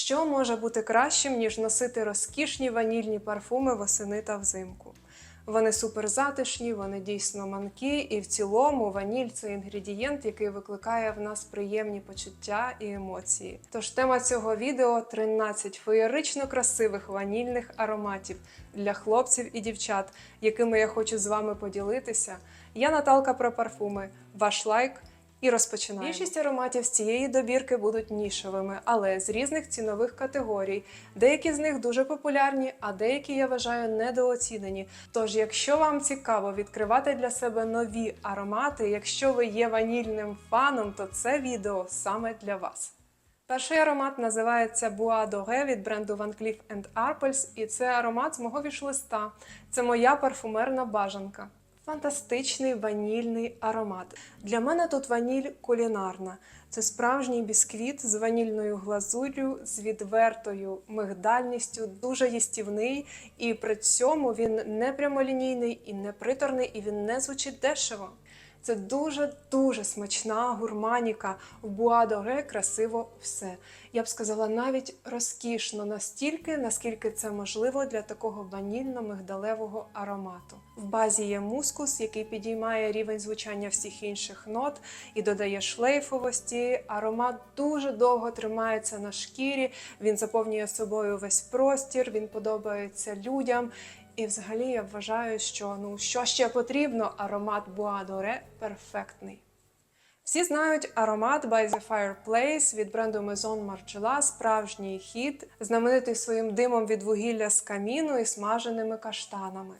Що може бути кращим, ніж носити розкішні ванільні парфуми восени та взимку? Вони суперзатишні, вони дійсно манкі, і в цілому ваніль це інгредієнт, який викликає в нас приємні почуття і емоції. Тож тема цього відео 13 феєрично красивих ванільних ароматів для хлопців і дівчат, якими я хочу з вами поділитися. Я Наталка про парфуми. Ваш лайк. І розпочинаємо. Більшість ароматів з цієї добірки будуть нішевими, але з різних цінових категорій. Деякі з них дуже популярні, а деякі я вважаю недооцінені. Тож, якщо вам цікаво відкривати для себе нові аромати, якщо ви є ванільним фаном, то це відео саме для вас. Перший аромат називається Bois Doré від бренду Van Cleef Arpels, і це аромат з мого вішлиста. Це моя парфумерна бажанка. Фантастичний ванільний аромат. Для мене тут ваніль кулінарна. Це справжній бісквіт з ванільною глазур'ю, з відвертою мигдальністю, дуже їстівний, і при цьому він не прямолінійний і не приторний, і він не звучить дешево. Це дуже-дуже смачна гурманіка. В Буадоре красиво все. Я б сказала, навіть розкішно настільки, наскільки це можливо для такого ванільно-мигдалевого аромату. В базі є мускус, який підіймає рівень звучання всіх інших нот і додає шлейфовості. Аромат дуже довго тримається на шкірі, він заповнює собою весь простір, він подобається людям. І взагалі я вважаю, що ну що ще потрібно, аромат Буадоре перфектний. Всі знають аромат By the Fireplace від бренду Maison Margiela, справжній хіт, знаменитий своїм димом від вугілля з каміну і смаженими каштанами.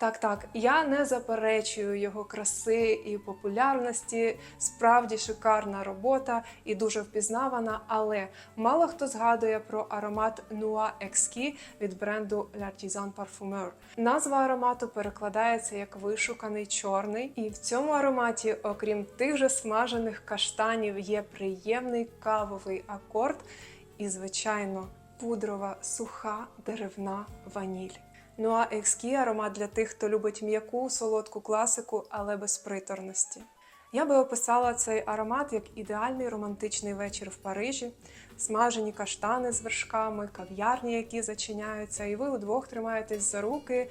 Так, так, я не заперечую його краси і популярності. Справді шикарна робота і дуже впізнавана, але мало хто згадує про аромат Noix Exquis від бренду L'Artisan Parfumeur. Назва аромату перекладається як вишуканий чорний, і в цьому ароматі, окрім тих же смажених каштанів, є приємний кавовий акорд і, звичайно, пудрова суха деревна ваніль. Ну а Exquis – аромат для тих, хто любить м'яку, солодку класику, але без приторності. Я би описала цей аромат як ідеальний романтичний вечір в Парижі, смажені каштани з вершками, кав'ярні, які зачиняються, і ви удвох тримаєтесь за руки,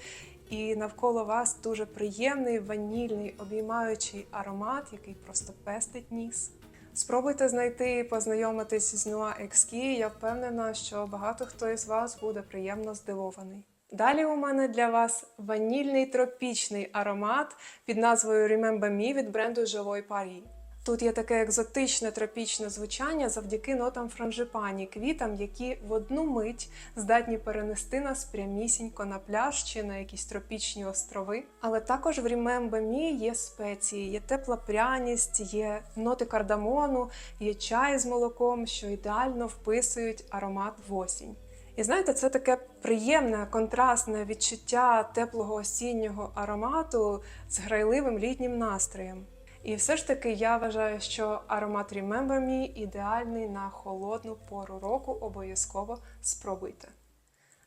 і навколо вас дуже приємний ванільний обіймаючий аромат, який просто пестить ніс. Спробуйте знайти і познайомитись з Noix Exquis. Я впевнена, що багато хто із вас буде приємно здивований. Далі у мене для вас ванільний тропічний аромат під назвою Remember Me від бренду Joy Paris. Тут є таке екзотичне тропічне звучання завдяки нотам франжипані, квітам, які в одну мить здатні перенести нас прямісінько на пляж чи на якісь тропічні острови. Але також в Remember Me є спеції, є тепла пряність, є ноти кардамону, є чай з молоком, що ідеально вписують аромат в осінь. І знаєте, це таке приємне, контрастне відчуття теплого осіннього аромату з грайливим літнім настроєм. І все ж таки я вважаю, що аромат Remember Me ідеальний на холодну пору року, обов'язково спробуйте.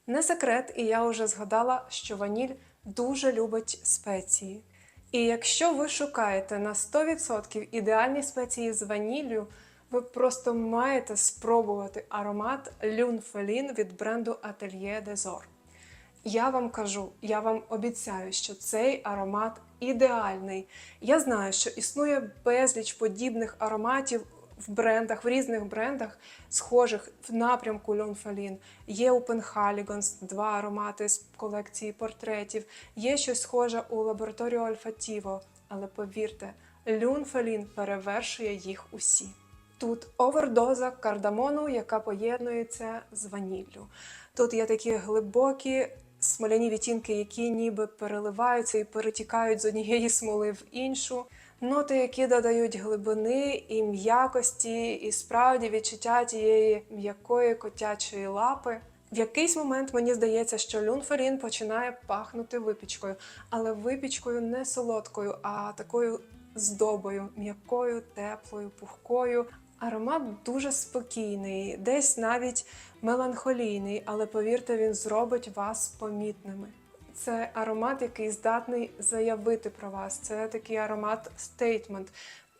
Не секрет, і я вже згадала, що ваніль дуже любить спеції. І якщо ви шукаєте на 100% ідеальні спеції з ваніллю, ви просто маєте спробувати аромат Люнфелін від бренду Atelier des Ors. Я вам кажу, я вам обіцяю, що цей аромат ідеальний. Я знаю, що існує безліч подібних ароматів в брендах, в різних брендах, схожих в напрямку Люнфелін. Є у Penhaligon's два аромати з колекції портретів, є щось схоже у лабораторію Olfativo, але повірте, Люнфелін перевершує їх усі. Тут овердоза кардамону, яка поєднується з ваніллю. Тут є такі глибокі смоляні відтінки, які ніби переливаються і перетікають з однієї смоли в іншу. Ноти, які додають глибини і м'якості, і справді відчуття тієї м'якої котячої лапи. В якийсь момент мені здається, що люнферін починає пахнути випічкою, але випічкою не солодкою, а такою здобою, м'якою, теплою, пухкою. Аромат дуже спокійний, десь навіть меланхолійний, але повірте, він зробить вас помітними. Це аромат, який здатний заявити про вас. Це такий аромат стейтмент.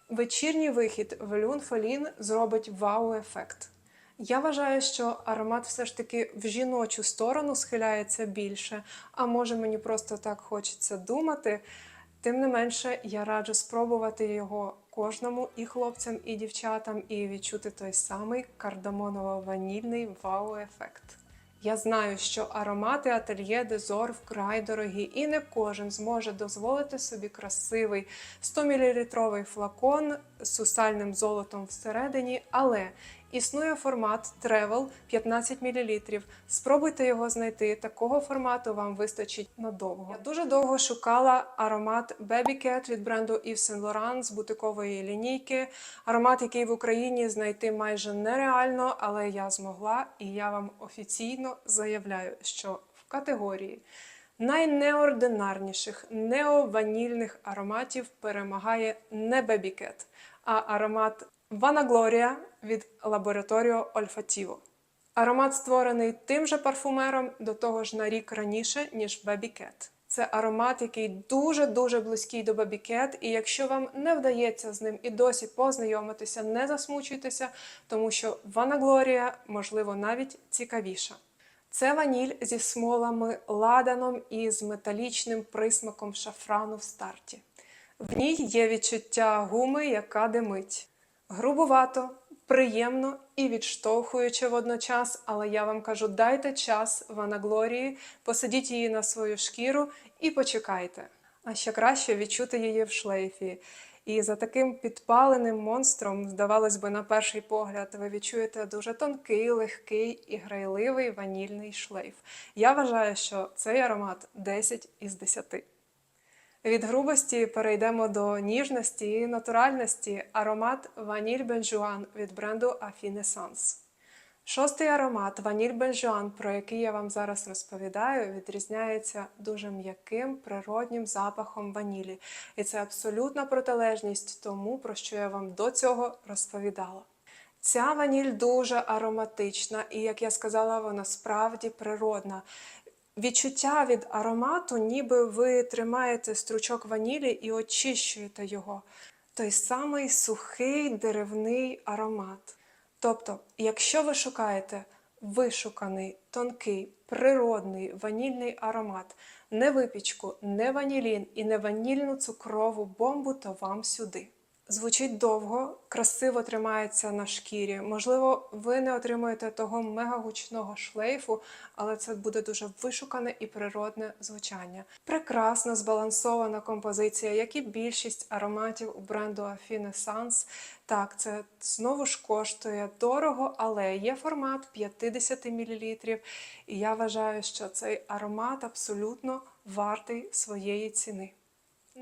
Вечірній вихід в Люн Фолін зробить вау-ефект. Я вважаю, що аромат все ж таки в жіночу сторону схиляється більше, а може мені просто так хочеться думати. Тим не менше, я раджу спробувати його кожному і хлопцям, і дівчатам, і відчути той самий кардамоново-ванільний вау-ефект. Я знаю, що аромати ательє Дезор вкрай дорогі, і не кожен зможе дозволити собі красивий 100-мл флакон з сусальним золотом всередині, але існує формат Travel 15 мл. Спробуйте його знайти. Такого формату вам вистачить надовго. Я дуже довго шукала аромат Baby Cat від бренду Yves Saint Laurent з бутикової лінійки. Аромат, який в Україні знайти майже нереально, але я змогла, і я вам офіційно заявляю, що в категорії найнеординарніших неованільних ароматів перемагає не Cat, а аромат Vana Gloria від Laboratorio Olfativo. Аромат створений тим же парфумером до того ж на рік раніше, ніж Baby Cat. Це аромат, який дуже-дуже близький до Baby Cat, і якщо вам не вдається з ним і досі познайомитися, не засмучуйтеся, тому що Vana Gloria, можливо, навіть цікавіша. Це ваніль зі смолами, ладаном і з металічним присмаком шафрану в старті. В ній є відчуття гуми, яка димить. Грубувато, приємно і відштовхуюче водночас, але я вам кажу, дайте час ванаглорії, посадіть її на свою шкіру і почекайте. А ще краще відчути її в шлейфі. І за таким підпаленим монстром, здавалось би, на перший погляд, ви відчуєте дуже тонкий, легкий і грайливий ванільний шлейф. Я вважаю, що цей аромат 10 із 10. Від грубості перейдемо до ніжності і натуральності. Аромат Ваніль Бенжуан від бренду Affinescence. Шостий аромат Ваніль Бенжуан, про який я вам зараз розповідаю, відрізняється дуже м'яким природнім запахом ванілі. І це абсолютна протилежність тому, про що я вам до цього розповідала. Ця ваніль дуже ароматична, і, як я сказала, вона справді природна. Відчуття від аромату, ніби ви тримаєте стручок ванілі і очищуєте його. Той самий сухий деревний аромат. Тобто, якщо ви шукаєте вишуканий, тонкий, природний ванільний аромат, не випічку, не ванілін і не ванільну цукрову бомбу, то вам сюди. Звучить довго, красиво тримається на шкірі. Можливо, ви не отримуєте того мегагучного шлейфу, але це буде дуже вишукане і природне звучання. Прекрасно збалансована композиція, як і більшість ароматів у бренду Affinescence. Так, це знову ж коштує дорого, але є формат 50 мл. І я вважаю, що цей аромат абсолютно вартий своєї ціни.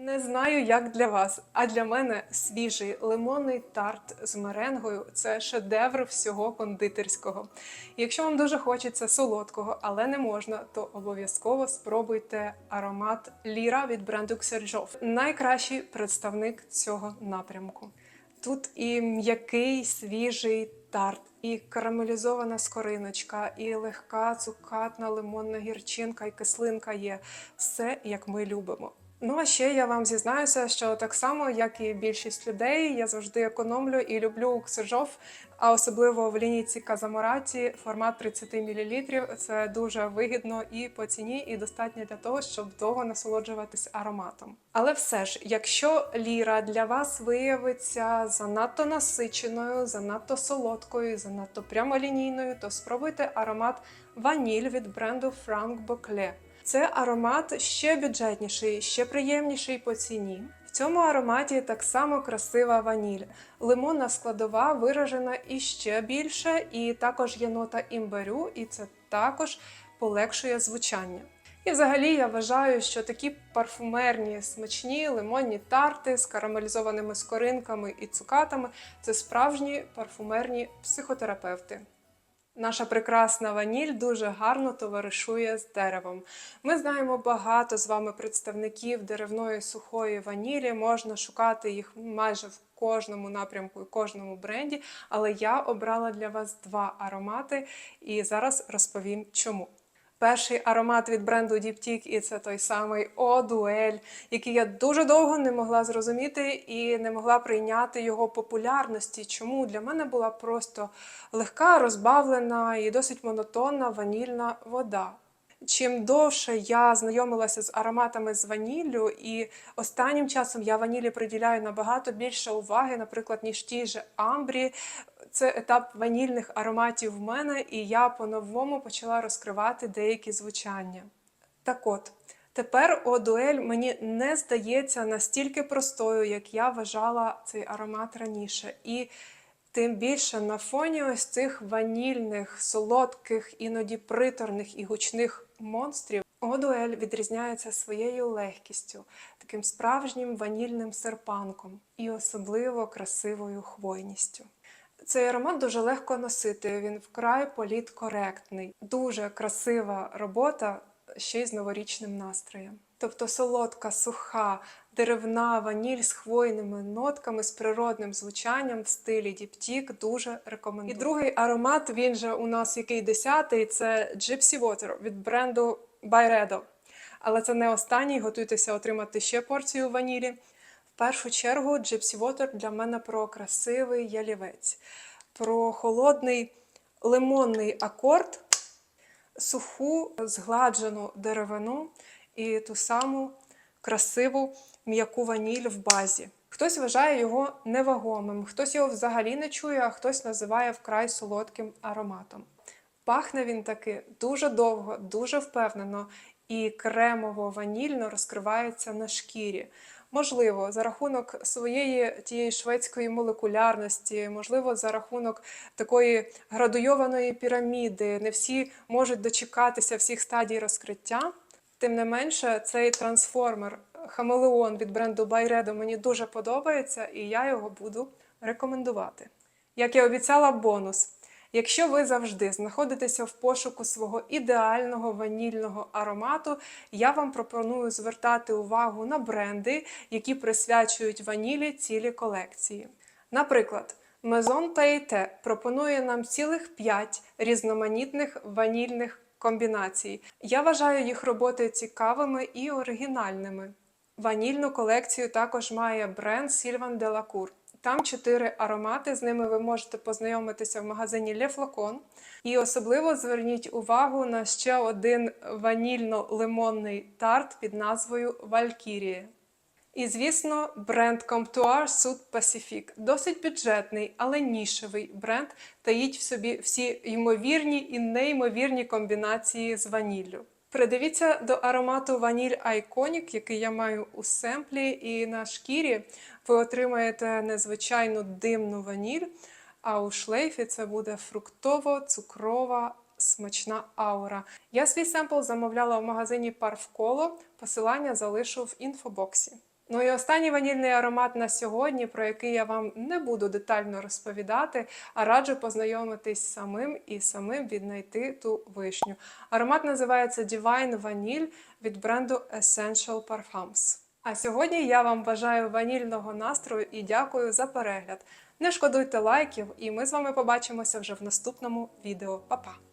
Не знаю, як для вас, а для мене свіжий лимонний тарт з меренгою це шедевр всього кондитерського. Якщо вам дуже хочеться солодкого, але не можна, то обов'язково спробуйте аромат Ліра від бренду Ксержов. Найкращий представник цього напрямку. Тут і м'який свіжий тарт, і карамелізована скориночка, і легка цукатна лимонна гірчинка, і кислинка є. Все як ми любимо. Ну а ще я вам зізнаюся, що так само, як і більшість людей, я завжди економлю і люблю ксержов, а особливо в лінійці Казамораті формат 30 мл. Це дуже вигідно і по ціні, і достатньо для того, щоб довго насолоджуватись ароматом. Але все ж, якщо ліра для вас виявиться занадто насиченою, занадто солодкою, занадто прямолінійною, то спробуйте аромат ваніль від бренду Frank Boclet. Це аромат ще бюджетніший, ще приємніший по ціні. В цьому ароматі так само красива ваніль. Лимонна складова виражена іще більше, і також є нота імбирю, і це також полегшує звучання. І взагалі я вважаю, що такі парфумерні смачні лимонні тарти з карамелізованими скоринками і цукатами це справжні парфумерні психотерапевти. Наша прекрасна ваніль дуже гарно товаришує з деревом. Ми знаємо багато з вами представників деревної сухої ванілі. Можна шукати їх майже в кожному напрямку і кожному бренді. Але я обрала для вас два аромати і зараз розповім чому. Перший аромат від бренду Diptyque, і це той самий О Дуель, який я дуже довго не могла зрозуміти і не могла прийняти його популярності. Чому для мене була просто легка, розбавлена і досить монотонна ванільна вода. Чим довше я знайомилася з ароматами з ваніллю, і останнім часом я ванілі приділяю набагато більше уваги, наприклад, ніж ті ж амбрі. Це етап ванільних ароматів в мене, і я по-новому почала розкривати деякі звучання. Так от, тепер Одуель мені не здається настільки простою, як я вважала цей аромат раніше. І Тим більше на фоні ось цих ванільних, солодких, іноді приторних і гучних монстрів, Одуель відрізняється своєю легкістю, таким справжнім ванільним серпанком і особливо красивою хвойністю. Цей аромат дуже легко носити, він вкрай політкоректний, дуже красива робота ще й з новорічним настроєм. Тобто солодка, суха, деревна ваніль з хвойними нотками, з природним звучанням в стилі діптік дуже рекомендую. І другий аромат, він же у нас який десятий, це Gypsy Water від бренду Byredo. Але це не останній, готуйтеся отримати ще порцію ванілі. Першу чергу Gypsy Water для мене про красивий ялівець, про холодний лимонний акорд, суху згладжену деревину і ту саму красиву м'яку ваніль в базі. Хтось вважає його невагомим, хтось його взагалі не чує, а хтось називає вкрай солодким ароматом. Пахне він таки дуже довго, дуже впевнено і кремово-ванільно розкривається на шкірі. Можливо, за рахунок своєї тієї шведської молекулярності, можливо, за рахунок такої градуйованої піраміди. Не всі можуть дочекатися всіх стадій розкриття. Тим не менше, цей трансформер Хамелеон від бренду Byredo мені дуже подобається, і я його буду рекомендувати. Як я обіцяла, бонус. Якщо ви завжди знаходитеся в пошуку свого ідеального ванільного аромату, я вам пропоную звертати увагу на бренди, які присвячують ванілі цілі колекції. Наприклад, Maison Taité пропонує нам цілих 5 різноманітних ванільних комбінацій. Я вважаю їх роботи цікавими і оригінальними. Ванільну колекцію також має бренд Sylvain Delacour. Там чотири аромати, з ними ви можете познайомитися в магазині Le Flacon. І особливо зверніть увагу на ще один ванільно-лимонний тарт під назвою Valkyrie. І, звісно, бренд Comptoir Sud Pacific. Досить бюджетний, але нішевий бренд таїть в собі всі ймовірні і неймовірні комбінації з ваніллю. Придивіться до аромату Ваніль Iconic, який я маю у семплі, і на шкірі ви отримаєте незвичайну димну ваніль, а у шлейфі це буде фруктово-цукрова смачна аура. Я свій семпл замовляла в магазині Парвколо, посилання залишу в інфобоксі. Ну і останній ванільний аромат на сьогодні, про який я вам не буду детально розповідати, а раджу познайомитись самим і самим віднайти ту вишню. Аромат називається Divine Vanille від бренду Essential Parfums. А сьогодні я вам бажаю ванільного настрою і дякую за перегляд. Не шкодуйте лайків, і ми з вами побачимося вже в наступному відео. Па-па!